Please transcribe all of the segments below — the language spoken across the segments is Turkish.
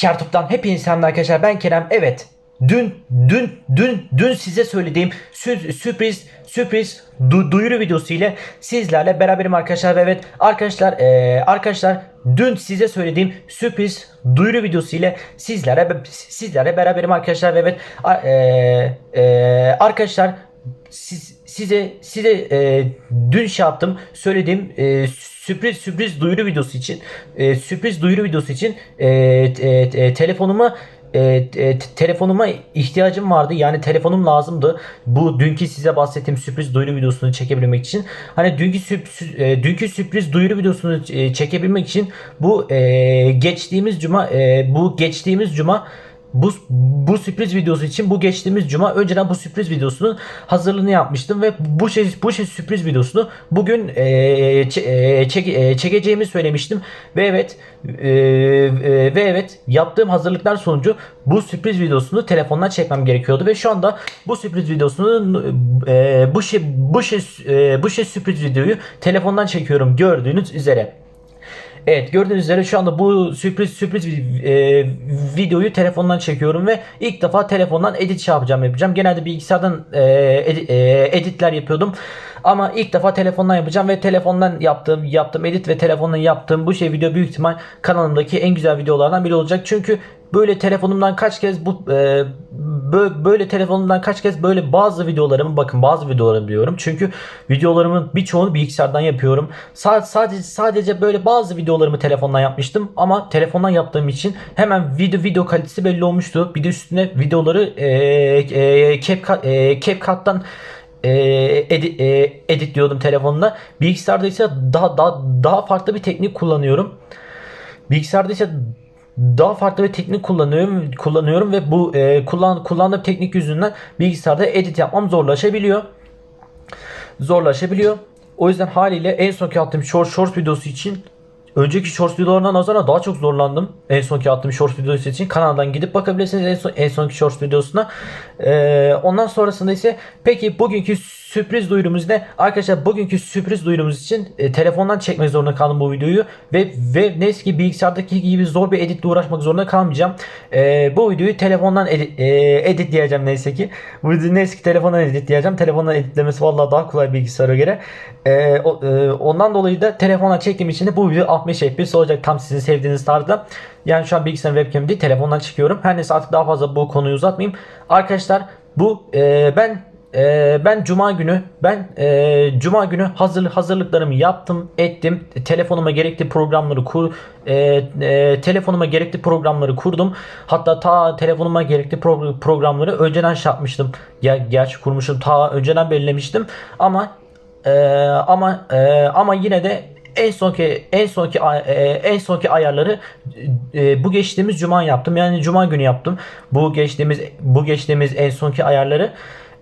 Kartup'tan hepinize selamlar arkadaşlar. Ben Kerem. Evet. Dün dün dün dün size söylediğim sü- sürpriz sürpriz du- duyuru videosu ile sizlerle beraberim arkadaşlar ve evet arkadaşlar eee, arkadaşlar dün size söylediğim sürpriz duyuru videosu ile sizlere sizlerle beraberim arkadaşlar ve evet eee, eee, arkadaşlar siz, size size e, dün şey yaptım söylediğim e, sürpriz sürpriz duyuru videosu için e, sürpriz duyuru videosu için e, e, e, telefonuma e, e, telefonuma ihtiyacım vardı. Yani telefonum lazımdı. Bu dünkü size bahsettiğim sürpriz duyuru videosunu çekebilmek için. Hani dünkü sürp- sü- e, dünkü sürpriz duyuru videosunu e, çekebilmek için bu e, geçtiğimiz cuma e, bu geçtiğimiz cuma bu, bu sürpriz videosu için bu geçtiğimiz cuma önceden bu sürpriz videosunun hazırlığını yapmıştım ve bu şey bu şey sürpriz videosunu bugün e, çe- e, çek- e, çekeceğimi söylemiştim. Ve evet e, e, ve evet yaptığım hazırlıklar sonucu bu sürpriz videosunu telefondan çekmem gerekiyordu. Ve şu anda bu sürpriz videosunu e, bu şey bu şey e, bu şey sürpriz videoyu telefondan çekiyorum. Gördüğünüz üzere. Evet gördüğünüz üzere şu anda bu sürpriz sürpriz bir, e, videoyu telefondan çekiyorum ve ilk defa telefondan edit şey yapacağım yapacağım. Genelde bilgisayardan e, edi- e, editler yapıyordum. Ama ilk defa telefondan yapacağım ve telefondan yaptığım yaptığım edit ve telefondan yaptığım bu şey video büyük ihtimal kanalımdaki en güzel videolardan biri olacak. Çünkü böyle telefonumdan kaç kez bu e, bö- böyle telefonumdan kaç kez böyle bazı videolarımı bakın bazı videolarımı diyorum. Çünkü videolarımın birçoğunu bilgisayardan yapıyorum. Sa- sadece sadece böyle bazı videolarımı telefondan yapmıştım ama telefondan yaptığım için hemen video video kalitesi belli olmuştu. Bir de üstüne videoları e, CapCut, CapCut'tan edit, e, editliyordum telefonla. Bilgisayarda ise daha daha daha farklı bir teknik kullanıyorum. Bilgisayarda ise daha farklı bir teknik kullanıyorum kullanıyorum ve bu e, kullan kullandığım teknik yüzünden bilgisayarda edit yapmam zorlaşabiliyor. Zorlaşabiliyor. O yüzden haliyle en sonki attığım short short videosu için önceki short videolarına nazaran daha çok zorlandım. En sonki attığım short videosu için kanaldan gidip bakabilirsiniz en, son, en sonki short videosuna. Ee, ondan sonrasında ise peki bugünkü sürpriz duyurumuz ne? Arkadaşlar bugünkü sürpriz duyurumuz için e, telefondan çekmek zorunda kaldım bu videoyu ve ve neyse ki bilgisayardaki gibi zor bir editle uğraşmak zorunda kalmayacağım. Ee, bu videoyu telefondan edit, e, editleyeceğim neyse ki. Bu videoyu neyse ki telefondan editleyeceğim. Telefondan editlemesi vallahi daha kolay bilgisayara göre. Ee, o- e, ondan dolayı da telefondan çektiğim için de bu video 60 FPS olacak tam sizin sevdiğiniz tarzda. Yani şu an bilgisayarın webcam değil telefondan çıkıyorum. Her neyse artık daha fazla bu konuyu uzatmayayım. Arkadaşlar bu e, ben e, ben cuma günü ben e, cuma günü hazır hazırlıklarımı yaptım ettim telefonuma gerekli programları kur e, e, telefonuma gerekli programları kurdum hatta ta telefonuma gerekli pro- programları önceden şey yapmıştım Ger- gerçi kurmuşum ta önceden belirlemiştim ama e, ama e, ama yine de en sonki en sonki e, en sonki ayarları e, bu geçtiğimiz cuma yaptım. Yani cuma günü yaptım. Bu geçtiğimiz bu geçtiğimiz en sonki ayarları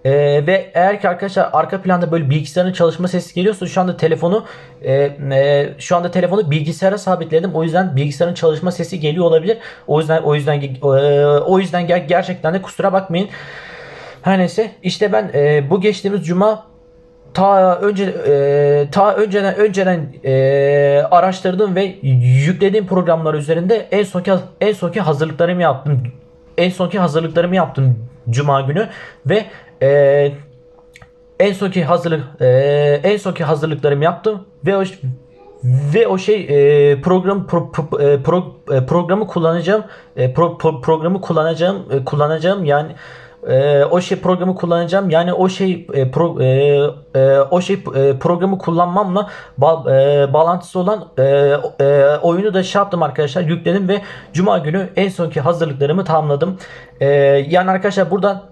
e, ve eğer ki arkadaşlar arka planda böyle bilgisayarın çalışma sesi geliyorsa şu anda telefonu e, e, şu anda telefonu bilgisayara sabitledim. O yüzden bilgisayarın çalışma sesi geliyor olabilir. O yüzden o yüzden e, o yüzden ger- gerçekten de kusura bakmayın. Her neyse işte ben e, bu geçtiğimiz cuma ta önce e, ta önceden önceden e, araştırdım ve yüklediğim programlar üzerinde en sonki en sonki hazırlıklarımı yaptım. En sonki hazırlıklarımı yaptım cuma günü ve e, en sonki hazırlık e, en sonki hazırlıklarımı yaptım ve o ve o şey e, program pro, pro- e, pro- e, programı kullanacağım e, pro- pro- programı kullanacağım e, kullanacağım yani e, o şey programı kullanacağım. Yani o şey e, pro, e, e, o şey e, programı kullanmamla ba- e, bağlantısı olan e, e, oyunu da şey yaptım arkadaşlar yükledim ve cuma günü en sonki hazırlıklarımı tamamladım. E, yani arkadaşlar buradan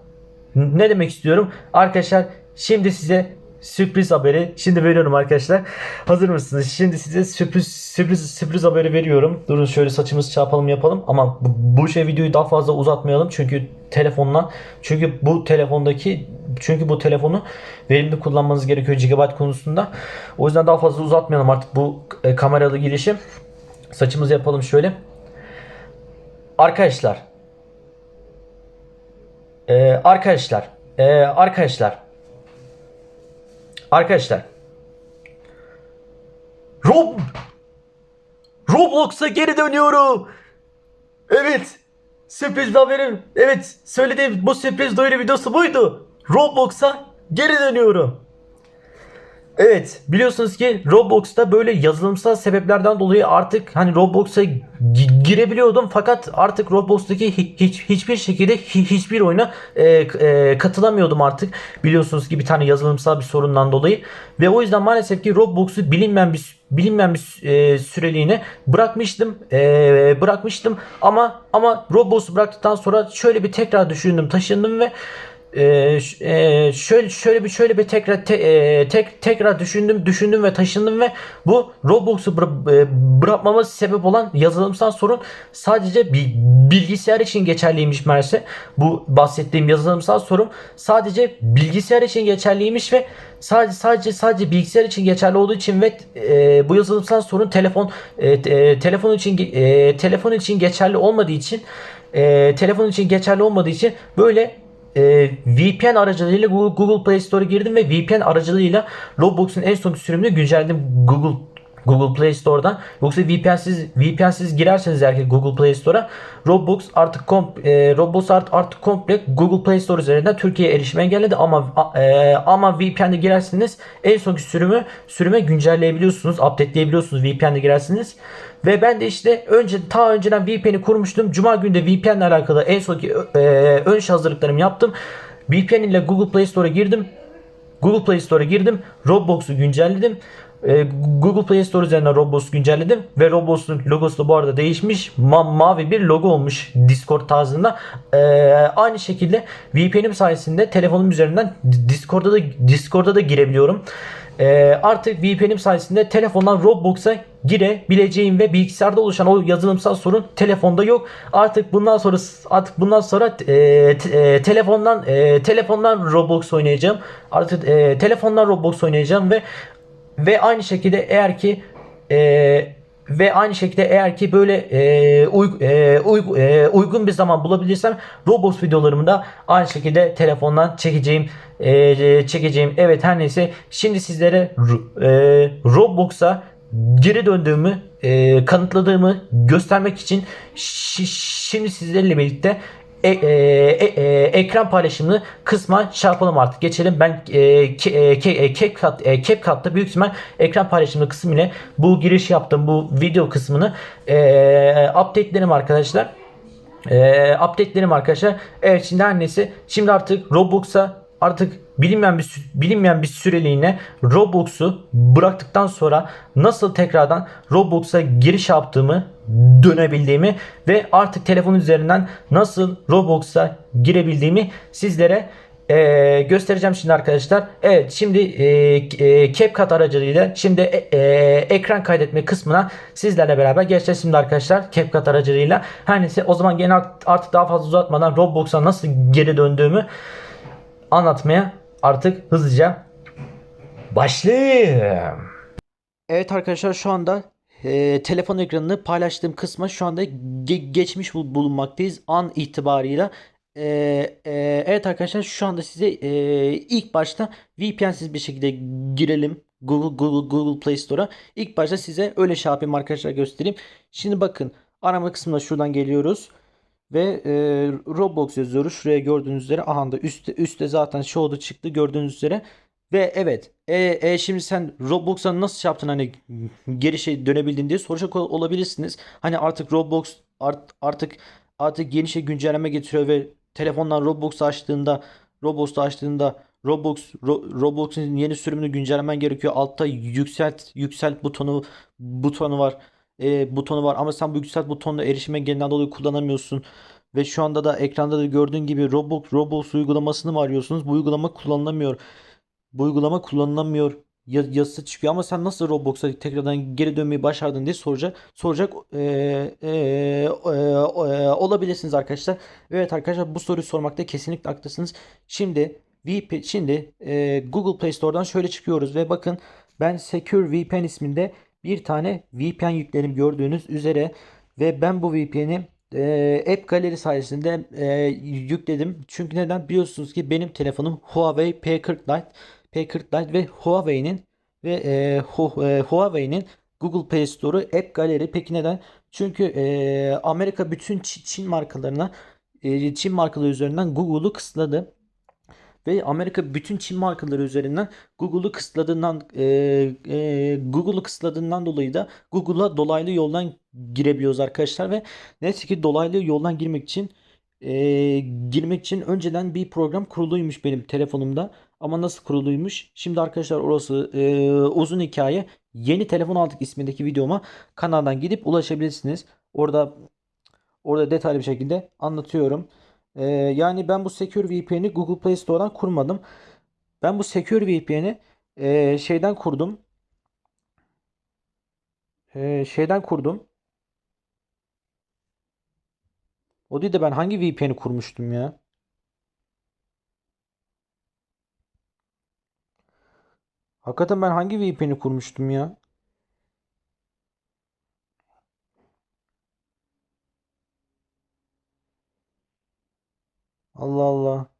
ne demek istiyorum? Arkadaşlar şimdi size sürpriz haberi şimdi veriyorum arkadaşlar. Hazır mısınız? Şimdi size sürpriz sürpriz sürpriz haberi veriyorum. Durun şöyle saçımızı çarpalım yapalım ama bu, bu şey videoyu daha fazla uzatmayalım çünkü telefondan çünkü bu telefondaki çünkü bu telefonu verimli kullanmanız gerekiyor gigabyte konusunda. O yüzden daha fazla uzatmayalım artık bu e, kameralı girişi. Saçımızı yapalım şöyle. Arkadaşlar ee, arkadaşlar, ee, arkadaşlar, arkadaşlar. Rob Roblox'a geri dönüyorum. Evet. Sürpriz bir haberim. Evet. Söylediğim bu sürpriz duyuru videosu buydu. Roblox'a geri dönüyorum. Evet biliyorsunuz ki Roblox'ta böyle yazılımsal sebeplerden dolayı artık hani Roblox'a gi- girebiliyordum. Fakat artık Roblox'taki hi- hiç, hiçbir şekilde hi- hiçbir oyuna e, e, katılamıyordum artık. Biliyorsunuz ki bir tane yazılımsal bir sorundan dolayı. Ve o yüzden maalesef ki Roblox'u bilinmeyen bir bilinmeyen bir e, süreliğine bırakmıştım. E, bırakmıştım. Ama ama Roblox'u bıraktıktan sonra şöyle bir tekrar düşündüm taşındım ve ee, e, şöyle şöyle bir şöyle bir tekrar te- e, tek tekrar düşündüm düşündüm ve taşındım ve bu Roblox'u bıra- e, bırakmama sebep olan yazılımsal sorun sadece bir bilgisayar için geçerliymiş meğerse bu bahsettiğim yazılımsal sorun sadece bilgisayar için geçerliymiş ve sadece sadece sadece bilgisayar için geçerli olduğu için ve e, bu yazılımsal sorun telefon e, e, telefon için e, telefon için geçerli olmadığı için e, telefon için geçerli olmadığı için böyle e, VPN aracılığıyla Google, Play Store'a girdim ve VPN aracılığıyla Roblox'un en son sürümünü güncelledim Google Google Play Store'dan. Yoksa VPN'siz VPN'siz girerseniz eğer Google Play Store'a Roblox artık kom, e, Roblox art, artık komple Google Play Store üzerinden Türkiye'ye erişime engelledi ama e, ama VPN'de girerseniz en sonki sürümü sürüme güncelleyebiliyorsunuz, updateleyebiliyorsunuz VPN'de girerseniz. Ve ben de işte önce ta önceden VPN'i kurmuştum. Cuma günü de VPN ile alakalı en sonki e, ön hazırlıklarımı yaptım. VPN ile Google Play Store'a girdim. Google Play Store'a girdim. Roblox'u güncelledim. Ee, Google Play Store üzerinden Roblox'u güncelledim ve Roblox'un logosu da bu arada değişmiş. Ma- mavi bir logo olmuş Discord tarzında. Ee, aynı şekilde VPN'im sayesinde telefonum üzerinden Discord'da da Discord'da da girebiliyorum. Ee, artık VPN'im sayesinde telefondan Roblox'a girebileceğim ve bilgisayarda oluşan o yazılımsal sorun telefonda yok. Artık bundan sonra artık bundan sonra e, e, telefondan e, telefondan Roblox oynayacağım. Artık e, telefondan Roblox oynayacağım ve ve aynı şekilde eğer ki e, ve aynı şekilde eğer ki böyle e, uy- e, uy- e, uygun bir zaman bulabilirsem Roblox videolarımı da aynı şekilde telefondan çekeceğim e, çekeceğim. Evet her neyse şimdi sizlere e, Roblox'a geri döndüğümü e, kanıtladığımı göstermek için şi- şimdi sizlerle birlikte e, e, e, e, ekran paylaşımını kısma çarpalım artık. Geçelim. Ben e, ke, e, ke, e, e, büyük ihtimal ekran paylaşımı kısmı ile bu giriş yaptım. Bu video kısmını e, update'lerim arkadaşlar. E, update'lerim arkadaşlar. Evet şimdi neyse. Şimdi artık Roblox'a artık bilinmeyen bir bilinmeyen bir süreliğine Roblox'u bıraktıktan sonra nasıl tekrardan Roblox'a giriş yaptığımı dönebildiğimi ve artık telefon üzerinden nasıl Roblox'a girebildiğimi sizlere eee, göstereceğim şimdi arkadaşlar. Evet şimdi eee, eee, CapCut aracılığıyla şimdi e- eee, ekran kaydetme kısmına sizlerle beraber geçeceğiz şimdi arkadaşlar CapCut aracılığıyla. Her neyse o zaman gene art- artık daha fazla uzatmadan Roblox'a nasıl geri döndüğümü anlatmaya artık hızlıca başlayayım. Evet arkadaşlar şu anda e, telefon ekranını paylaştığım kısma şu anda ge- geçmiş bul- bulunmaktayız an itibarıyla. E, e, evet arkadaşlar şu anda size e, ilk başta VPN'siz bir şekilde girelim Google Google Google Play Store'a. İlk başta size öyle şey yapayım arkadaşlar göstereyim. Şimdi bakın arama kısmına şuradan geliyoruz. Ve e, Roblox yazıyoruz. Şuraya gördüğünüz üzere. Aha da üstte, üstte zaten show'da çıktı gördüğünüz üzere. Ve evet. E, e, şimdi sen Roblox'a nasıl şey yaptın hani geri şey dönebildin diye soracak ol- olabilirsiniz. Hani artık Roblox art, artık artık yeni şey güncelleme getiriyor ve telefondan Roblox açtığında Roblox'ta açtığında Roblox Ro- Roblox'un yeni sürümünü güncellemen gerekiyor. Altta yükselt yükselt butonu butonu var e, butonu var ama sen bu yükselt butonuna erişim engelinden dolayı kullanamıyorsun. Ve şu anda da ekranda da gördüğün gibi Roblox Roblox uygulamasını mı arıyorsunuz? Bu uygulama kullanılamıyor. Bu uygulama kullanılamıyor ya- yazısı çıkıyor ama sen nasıl Roblox'a tekrardan geri dönmeyi başardın diye soracak soracak e, e, e, e, olabilirsiniz arkadaşlar. Evet arkadaşlar bu soruyu sormakta kesinlikle haklısınız. Şimdi VP şimdi e, Google Play Store'dan şöyle çıkıyoruz ve bakın ben Secure VPN isminde bir tane VPN yükledim gördüğünüz üzere ve ben bu VPN'i e, App Gallery sayesinde e, yükledim. Çünkü neden biliyorsunuz ki benim telefonum Huawei P40 Lite P40 Lite ve Huawei'nin ve e, e, Huawei'nin Google Play Store'u App Gallery. Peki neden? Çünkü e, Amerika bütün Çin markalarına e, Çin markaları üzerinden Google'u kısıtladı. Ve Amerika bütün Çin markaları üzerinden Google'u kısıtladığından e, e, Google'u kısıtladığından dolayı da Google'a dolaylı yoldan girebiliyoruz arkadaşlar ve neyse ki dolaylı yoldan girmek için e, girmek için önceden bir program kuruluymuş benim telefonumda. Ama nasıl kuruluymuş? Şimdi arkadaşlar orası e, uzun hikaye. Yeni telefon aldık ismindeki videoma kanaldan gidip ulaşabilirsiniz. Orada orada detaylı bir şekilde anlatıyorum. Ee, yani ben bu Secure VPN'i Google Play Store'dan kurmadım. Ben bu Secure VPN'i e, şeyden kurdum. E, şeyden kurdum. O değil de ben hangi VPN'i kurmuştum ya? Hakikaten ben hangi VPN'i kurmuştum ya? Allah Allah.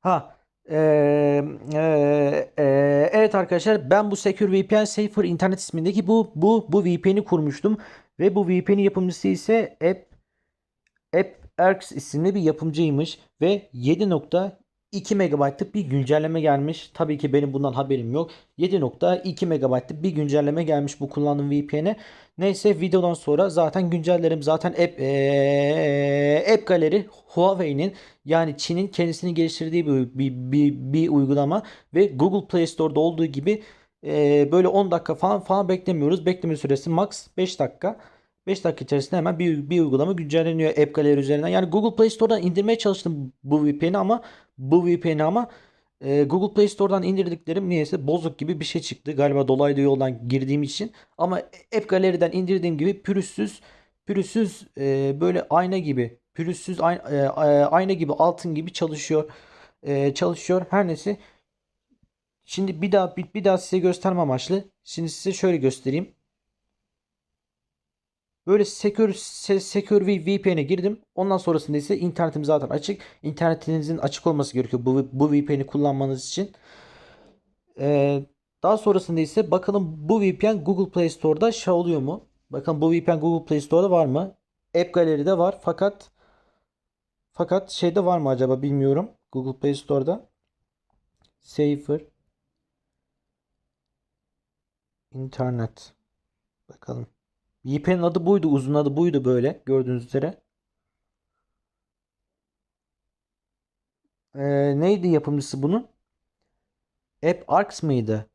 Ha. eee, eee, eee, evet arkadaşlar ben bu Secure VPN Safer internet ismindeki bu bu bu VPN'i kurmuştum ve bu VPN'in yapımcısı ise App AppErx isimli bir yapımcıymış ve 7.2 MB'lık bir güncelleme gelmiş. Tabii ki benim bundan haberim yok. 7.2 MB'lık bir güncelleme gelmiş bu kullandığım VPN'e. Neyse videodan sonra zaten güncellerim. Zaten App, eee, App Gallery Huawei'nin yani Çin'in kendisini geliştirdiği bir, bir, bir, bir uygulama ve Google Play Store'da olduğu gibi eee, böyle 10 dakika falan falan beklemiyoruz. Bekleme süresi max 5 dakika. 5 dakika içerisinde hemen bir, bir uygulama güncelleniyor App Gallery üzerinden. Yani Google Play Store'dan indirmeye çalıştım bu VPN'i ama bu VPN'i ama e, Google Play Store'dan indirdiklerim niyeyse bozuk gibi bir şey çıktı. Galiba dolaylı yoldan girdiğim için. Ama App Gallery'den indirdiğim gibi pürüzsüz pürüzsüz e, böyle ayna gibi pürüzsüz ayna, e, ayna gibi altın gibi çalışıyor. E, çalışıyor. Her neyse. Şimdi bir daha bir, bir daha size gösterme amaçlı. Şimdi size şöyle göstereyim. Böyle Secure, Se- Secure VPN'e girdim. Ondan sonrasında ise internetim zaten açık. İnternetinizin açık olması gerekiyor bu, bu VPN'i kullanmanız için. Ee, daha sonrasında ise bakalım bu VPN Google Play Store'da şey mu? Bakın bu VPN Google Play Store'da var mı? App Gallery'de var fakat fakat şeyde var mı acaba bilmiyorum. Google Play Store'da. Safer internet. Bakalım. VPN'in adı buydu. Uzun adı buydu böyle. Gördüğünüz üzere. Ee, neydi yapımcısı bunun? AppArx mıydı?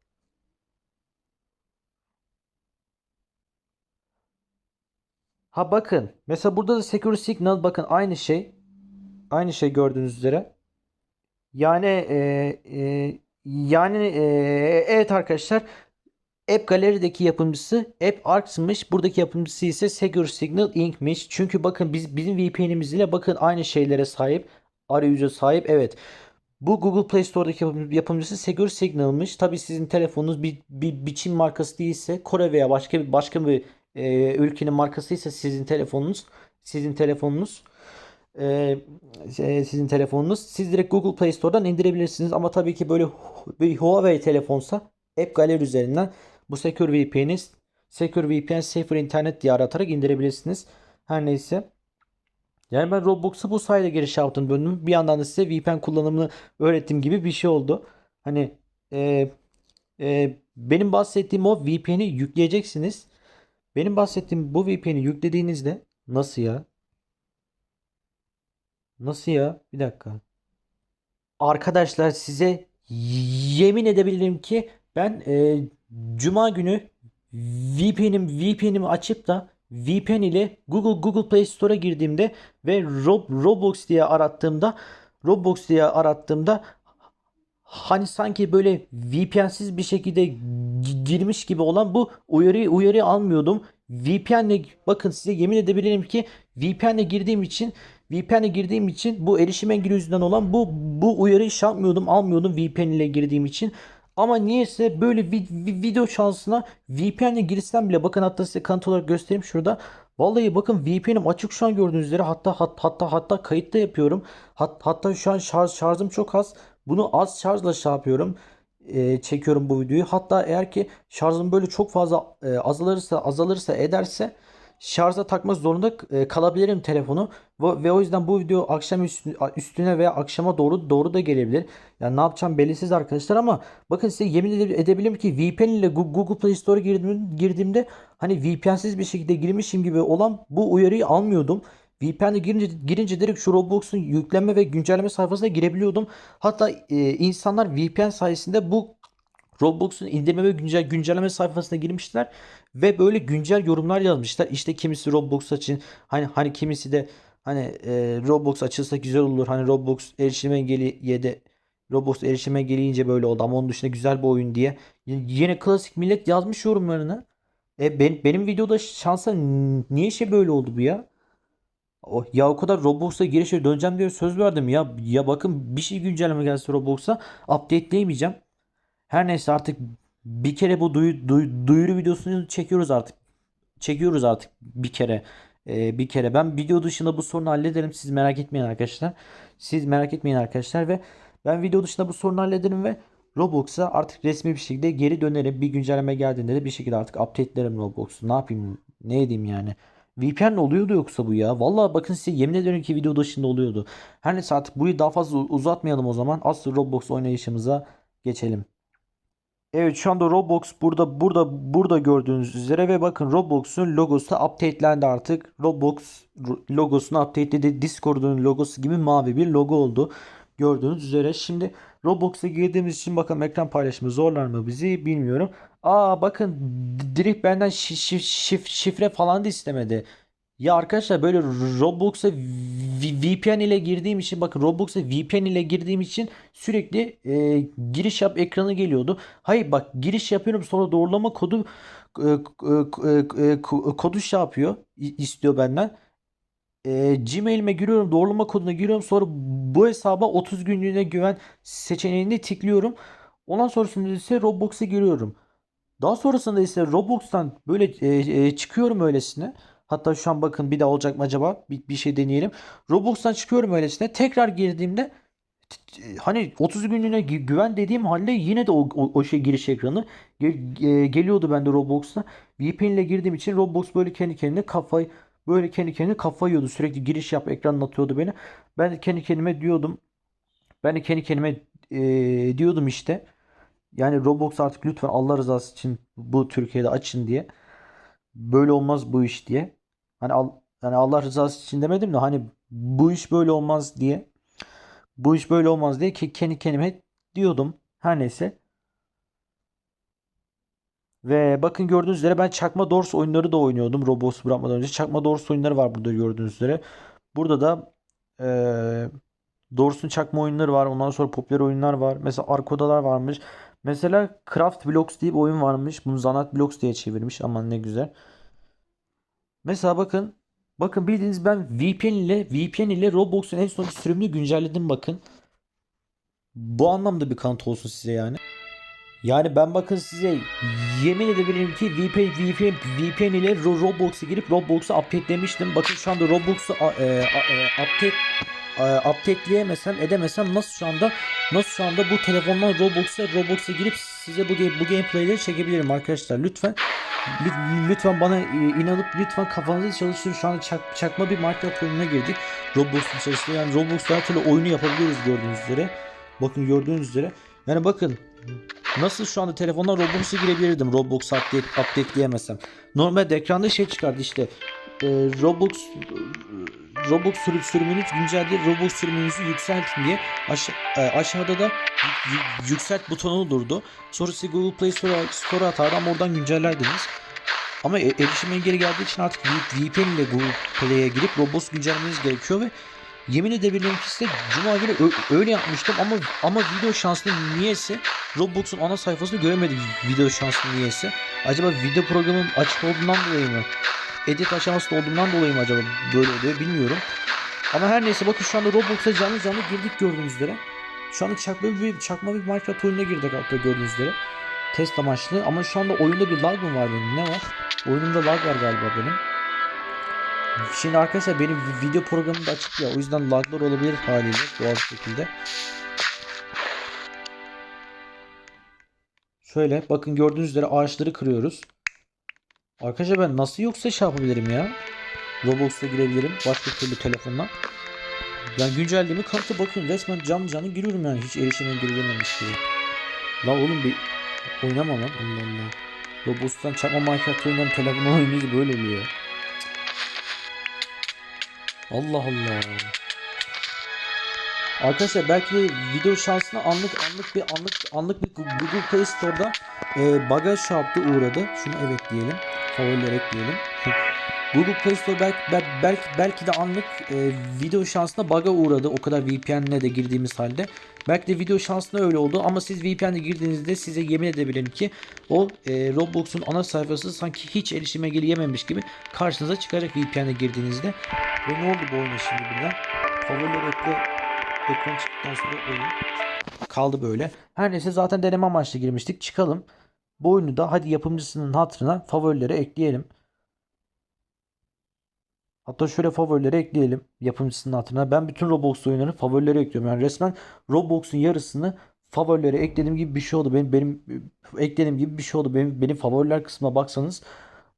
Ha bakın. Mesela burada da Secure Signal bakın aynı şey. Aynı şey gördüğünüz üzere. Yani e, e, yani e, evet arkadaşlar App Gallery'deki yapımcısı AppArx'mış. Buradaki yapımcısı ise Secure Signal Inc.'miş. Çünkü bakın biz bizim VPN'imiz ile bakın aynı şeylere sahip. Arayüze sahip. Evet. Bu Google Play Store'daki yapım- yapımcısı Secure Signal'mış. Tabii sizin telefonunuz bir, bir, bir Çin markası değilse Kore veya başka bir başka bir e, ülkenin markası ise sizin telefonunuz sizin telefonunuz e, e, sizin telefonunuz siz direkt Google Play Store'dan indirebilirsiniz ama tabii ki böyle bir Huawei telefonsa App Gallery üzerinden bu Secure VPN'i Secure VPN Safer Internet diye aratarak indirebilirsiniz. Her neyse. Yani ben Roblox'a bu sayede giriş yaptım döndüm. Bir yandan da size VPN kullanımını öğrettiğim gibi bir şey oldu. Hani e, e, benim bahsettiğim o VPN'i yükleyeceksiniz. Benim bahsettiğim bu VPN'i yüklediğinizde nasıl ya? Nasıl ya? Bir dakika. Arkadaşlar size yemin edebilirim ki ben e, Cuma günü VPN'im VPN'imi açıp da VPN ile Google Google Play Store'a girdiğimde ve Rob, Roblox diye arattığımda Roblox diye arattığımda hani sanki böyle VPN'siz bir şekilde gi- girmiş gibi olan bu uyarıyı uyarı almıyordum. VPN'le bakın size yemin edebilirim ki VPN'le girdiğim için VPN'le girdiğim için bu erişim engeli yüzünden olan bu bu uyarıyı şey yapmıyordum, almıyordum VPN ile girdiğim için. Ama niyeyse böyle vi- vi- video şansına VPN ile girsem bile bakın hatta size kanıt olarak göstereyim şurada. Vallahi bakın VPN'im açık şu an gördüğünüz üzere hatta hat, hatta hatta kayıtta yapıyorum. Hat, hatta şu an şarj şarjım çok az. Bunu az şarjla şey yapıyorum. e, çekiyorum bu videoyu. Hatta eğer ki şarjım böyle çok fazla e, azalırsa azalırsa ederse şarja takmak zorunda e, kalabilirim telefonu ve, o yüzden bu video akşam üstü- üstüne veya akşama doğru doğru da gelebilir. Yani ne yapacağım belirsiz arkadaşlar ama bakın size yemin ede- edebilirim ki VPN ile Google Play Store'a girdiğim, girdiğimde hani VPN'siz bir şekilde girmişim gibi olan bu uyarıyı almıyordum. VPN'e girince, girince direkt şu Roblox'un yüklenme ve güncelleme sayfasına girebiliyordum. Hatta e, insanlar VPN sayesinde bu Roblox'un indirme ve güncel güncelleme sayfasına girmişler ve böyle güncel yorumlar yazmışlar. İşte kimisi Roblox için hani hani kimisi de hani e, Roblox açılsa güzel olur. Hani Roblox erişim engeli de Roblox erişim engelleyince böyle oldu ama onun dışında güzel bir oyun diye. Yine klasik millet yazmış yorumlarını. E ben, benim videoda şansa niye şey böyle oldu bu ya? O, ya o kadar Roblox'a girişe döneceğim diye söz verdim ya. Ya bakın bir şey güncelleme gelse Roblox'a update'leyemeyeceğim. Her neyse artık bir kere bu duyu, duy- duyuru videosunu çekiyoruz artık. Çekiyoruz artık bir kere. Ee, bir kere. Ben video dışında bu sorunu hallederim. Siz merak etmeyin arkadaşlar. Siz merak etmeyin arkadaşlar ve ben video dışında bu sorunu hallederim ve Roblox'a artık resmi bir şekilde geri dönerim. Bir güncelleme geldiğinde de bir şekilde artık update'lerim Roblox'u. Ne yapayım? Ne edeyim yani? VPN oluyordu yoksa bu ya. Vallahi bakın size yemin ederim ki video dışında oluyordu. Her neyse artık burayı daha fazla uzatmayalım o zaman. Asıl Roblox oynayışımıza geçelim. Evet şu anda Roblox burada burada burada gördüğünüz üzere ve bakın Roblox'un logosu da updatelendi artık. Roblox ro- logosunu updateledi. Discord'un logosu gibi mavi bir logo oldu. Gördüğünüz üzere. Şimdi Roblox'a girdiğimiz için bakalım ekran paylaşımı zorlar mı bizi bilmiyorum. Aa bakın direkt benden şi- şif- şif- şifre falan da istemedi. Ya arkadaşlar böyle Roblox'a VPN ile girdiğim için bakın Roblox'a VPN ile girdiğim için sürekli e, giriş yap ekranı geliyordu. Hayır bak giriş yapıyorum sonra doğrulama kodu e, e, e, e, kodu şey yapıyor istiyor benden. E, Gmail'ime giriyorum doğrulama koduna giriyorum sonra bu hesaba 30 günlüğüne güven seçeneğini tıklıyorum. Ondan sonrasında ise Roblox'a giriyorum. Daha sonrasında ise Roblox'tan böyle e, e, çıkıyorum öylesine. Hatta şu an bakın bir daha olacak mı acaba? Bir, bir şey deneyelim. Roblox'tan çıkıyorum öylesine. Tekrar girdiğimde t- hani 30 günlüğüne gü- güven dediğim halde yine de o, o, o şey giriş ekranı gel- e, geliyordu bende Roblox'ta. VPN ile girdiğim için Roblox böyle kendi kendine kafayı böyle kendi kendine kafa yiyordu. Sürekli giriş yap ekranına atıyordu beni. Ben de kendi kendime diyordum. Ben de kendi kendime e, diyordum işte. Yani Roblox artık lütfen Allah rızası için bu Türkiye'de açın diye. Böyle olmaz bu iş diye. Hani al, yani Allah rızası için demedim de hani bu iş böyle olmaz diye. Bu iş böyle olmaz diye ki kendi kendime diyordum. Her neyse. Ve bakın gördüğünüz üzere ben Çakma Doors oyunları da oynuyordum. Roblox bırakmadan önce. Çakma Doors oyunları var burada gördüğünüz üzere. Burada da eee Doors'un çakma oyunları var. Ondan sonra popüler oyunlar var. Mesela Arkodalar varmış. Mesela Craft Blocks diye bir oyun varmış. Bunu Zanat Blocks diye çevirmiş. Aman ne güzel. Mesela bakın. Bakın bildiğiniz ben VPN ile VPN ile Roblox'un en sonki sürümünü güncelledim bakın. Bu anlamda bir kanıt olsun size yani. Yani ben bakın size yemin edebilirim ki VPN, VPN, VPN ile Ro- Roblox'a girip Roblox'u updatelemiştim. Bakın şu anda Roblox'u e, e, update e, updateleyemesem edemesem nasıl şu anda nasıl şu anda bu telefondan Roblox'a Roblox'a girip size bu bu gameplay'leri çekebilirim arkadaşlar. Lütfen lü- lütfen bana e, inanıp lütfen kafanızı çalıştırın. Şu anda çak- çakma bir Minecraft oyununa girdik. Roblox'un içerisinde yani Roblox'ta her oyunu yapabiliyoruz gördüğünüz üzere. Bakın gördüğünüz üzere. Yani bakın Nasıl şu anda telefondan Roblox'a girebilirdim Roblox update, updateleyemesem. Normalde ekranda şey çıkardı işte e, Roblox Roblox sürü, sürümünüz güncelde Roblox sürümünüzü yükseltin diye aşa- e, aşağıda da yükselt butonu olurdu. Sonra size Google Play Store, Store atardı ama oradan güncellerdiniz. Ama e- erişim engeli geldiği için artık VPN ile Google Play'e girip Roblox güncellemeniz gerekiyor ve yemin edebilirim ki size Cuma günü öyle yapmıştım ama ama video şanslı niyeyse Roblox'un ana sayfasını göremedik video şanslı niyeyse. Acaba video programım açık olduğundan dolayı mı? Edit aşamasında olduğundan dolayı mı acaba böyle oluyor bilmiyorum. Ama her neyse bakın şu anda Roblox'a canlı canlı girdik gördüğünüz üzere. Şu anda çakma bir, çakma bir Minecraft oyununa girdik hatta gördüğünüz üzere. Test amaçlı ama şu anda oyunda bir lag mı var benim ne var? Oyunumda lag var galiba benim. Şimdi arkadaşlar benim video programım da açık ya o yüzden laglar olabilir haliyle doğal şekilde. Şöyle bakın gördüğünüz üzere ağaçları kırıyoruz. Arkadaşlar ben nasıl yoksa şey yapabilirim ya. Roblox'a girebilirim. Başka türlü telefonla. Yani güncellediğimi kanıta bakın resmen cam canı giriyorum yani hiç erişime girilememiş gibi. La oğlum bir oynama lan Allah Allah. Roblox'tan çakma Minecraft oynayan telefonu oynayınca böyle oluyor. Allah Allah. Arkadaşlar belki de video şansına anlık anlık bir anlık anlık bir Google Play Store'da e, bagaj yaptı uğradı. Şunu evet diyelim. Favoriler ekleyelim. Google Play Store belki, bel- belki, belki de anlık e, video şansına bug'a uğradı. O kadar VPN'le de girdiğimiz halde. Belki de video şansına öyle oldu ama siz VPN'le girdiğinizde size yemin edebilirim ki o e, Roblox'un ana sayfası sanki hiç erişime gelememiş gibi karşınıza çıkacak VPN'e girdiğinizde. Ve ne oldu bu oyuna şimdi birden? Favoriler ekle ekran çıktıktan sonra oyun kaldı böyle. Her neyse zaten deneme amaçlı girmiştik. Çıkalım. Bu oyunu da hadi yapımcısının hatırına favorilere ekleyelim. Hatta şöyle favorilere ekleyelim yapımcısının hatırına. Ben bütün Roblox oyunlarını favorilere ekliyorum. Yani resmen Roblox'un yarısını favorilere eklediğim gibi bir şey oldu. Benim benim eklediğim gibi bir şey oldu. Benim benim favoriler kısmına baksanız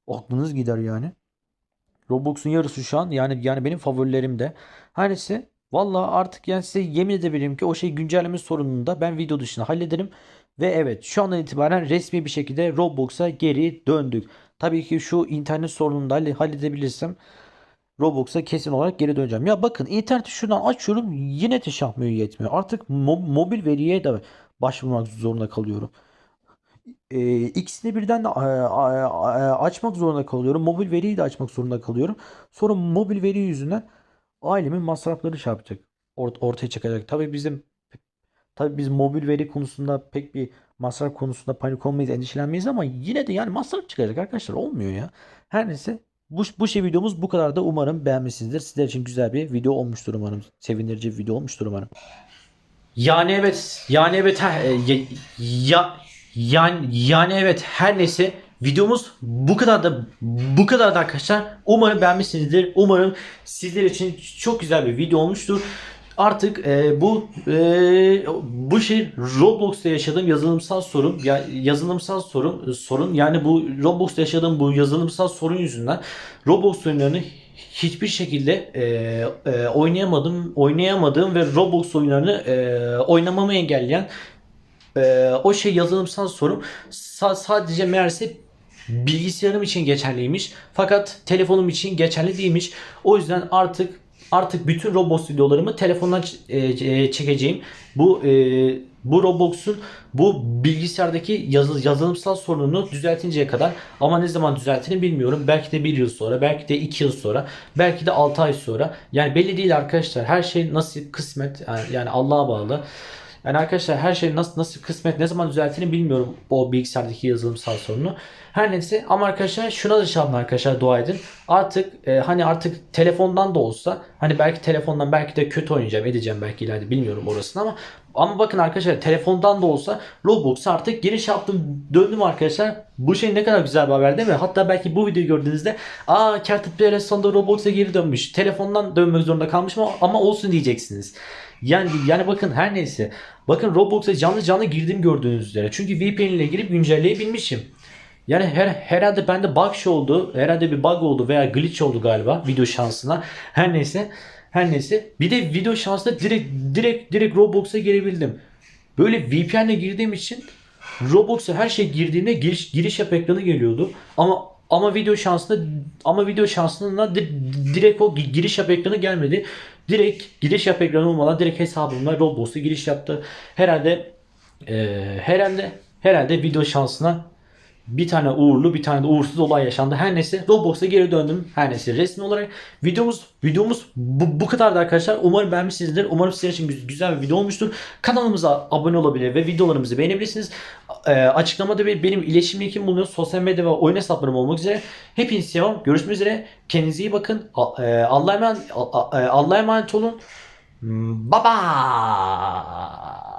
aklınız gider yani. Roblox'un yarısı şu an yani yani benim favorilerim de. Her neyse Vallahi artık yani size yemin edebilirim ki o şey güncelleme sorununu da ben video dışında hallederim. Ve evet şu andan itibaren resmi bir şekilde Roblox'a geri döndük. Tabii ki şu internet sorununu da halle- halledebilirsem Roblox'a kesin olarak geri döneceğim. Ya bakın interneti şuradan açıyorum yine yapmıyor yetmiyor. Artık mo- mobil veriye de başvurmak zorunda kalıyorum. Ee, ikisini birden de e, a- açmak zorunda kalıyorum. Mobil veriyi de açmak zorunda kalıyorum. Sonra mobil veri yüzünden ailemin masrafları şey yapacak. Ort- ortaya çıkacak. Tabii bizim tabii biz mobil veri konusunda pek bir masraf konusunda panik olmayız, endişelenmeyiz ama yine de yani masraf çıkacak arkadaşlar. Olmuyor ya. Her neyse bu, bu şey videomuz bu kadar da umarım beğenmişsinizdir. Sizler için güzel bir video olmuştur umarım. Sevindirici bir video olmuştur umarım. Yani evet, yani evet, ha- e, ya, ya yani yani evet her neyse videomuz bu kadar da bu kadar da arkadaşlar. Umarım beğenmişsinizdir. Umarım sizler için çok güzel bir video olmuştur. Artık e, bu e, bu şey Roblox'ta yaşadığım yazılımsal sorun ya yazılımsal sorun sorun yani bu Roblox'ta yaşadığım bu yazılımsal sorun yüzünden Roblox oyunlarını hiçbir şekilde e, e, oynayamadım oynayamadığım ve Roblox oyunlarını e, oynamamı engelleyen e, o şey yazılımsal sorun sa- sadece meğerse bilgisayarım için geçerliymiş. Fakat telefonum için geçerli değilmiş. O yüzden artık artık bütün Roblox videolarımı telefondan e, e, çekeceğim. Bu e, bu Roblox'un bu bilgisayardaki yazı, yazılımsal sorununu düzeltinceye kadar ama ne zaman düzeltini bilmiyorum. Belki de bir yıl sonra, belki de iki yıl sonra, belki de 6 ay sonra. Yani belli değil arkadaşlar. Her şey nasip, kısmet yani, yani Allah'a bağlı. Yani arkadaşlar her şey nasıl nasıl kısmet ne zaman düzeltini bilmiyorum o bilgisayardaki yazılımsal sorunu. Her neyse ama arkadaşlar şuna da şahane arkadaşlar dua edin. Artık e, hani artık telefondan da olsa hani belki telefondan belki de kötü oynayacağım edeceğim belki ileride bilmiyorum orasını ama ama bakın arkadaşlar telefondan da olsa Roblox'a artık giriş yaptım döndüm arkadaşlar. Bu şey ne kadar güzel bir haber değil mi? Hatta belki bu videoyu gördüğünüzde aa Kertip Players sonunda Roblox'a geri dönmüş. Telefondan dönmek zorunda kalmış ama, ama olsun diyeceksiniz. Yani yani bakın her neyse. Bakın Roblox'a canlı canlı girdim gördüğünüz üzere. Çünkü VPN ile girip güncelleyebilmişim. Yani her, herhalde bende bug şey oldu. Herhalde bir bug oldu veya glitch oldu galiba video şansına. Her neyse. Her neyse. Bir de video şansında direkt direkt direkt Roblox'a girebildim. Böyle VPN'le girdiğim için Roblox'a her şey girdiğinde giriş, giriş yap ekranı geliyordu. Ama ama video şansında ama video şansında di- direkt o gi- giriş yap ekranı gelmedi. Direkt giriş yap ekranı olmadan direkt hesabımla Roblox'a giriş yaptı. Herhalde eee, herhalde herhalde video şansına bir tane uğurlu bir tane de uğursuz olay yaşandı. Her neyse Roblox'a geri döndüm. Her neyse resmi olarak videomuz videomuz bu, bu kadardı arkadaşlar. Umarım beğenmişsinizdir. Umarım sizler için gü- güzel bir video olmuştur. Kanalımıza abone olabilir ve videolarımızı beğenebilirsiniz. Ee, açıklamada bir benim iletişim linkim bulunuyor. Sosyal medya ve oyun hesaplarım olmak üzere. Hepinize selam. Görüşmek üzere. Kendinize iyi bakın. E, Allah'a emanet, A- Allah'a emanet olun. Bye bye.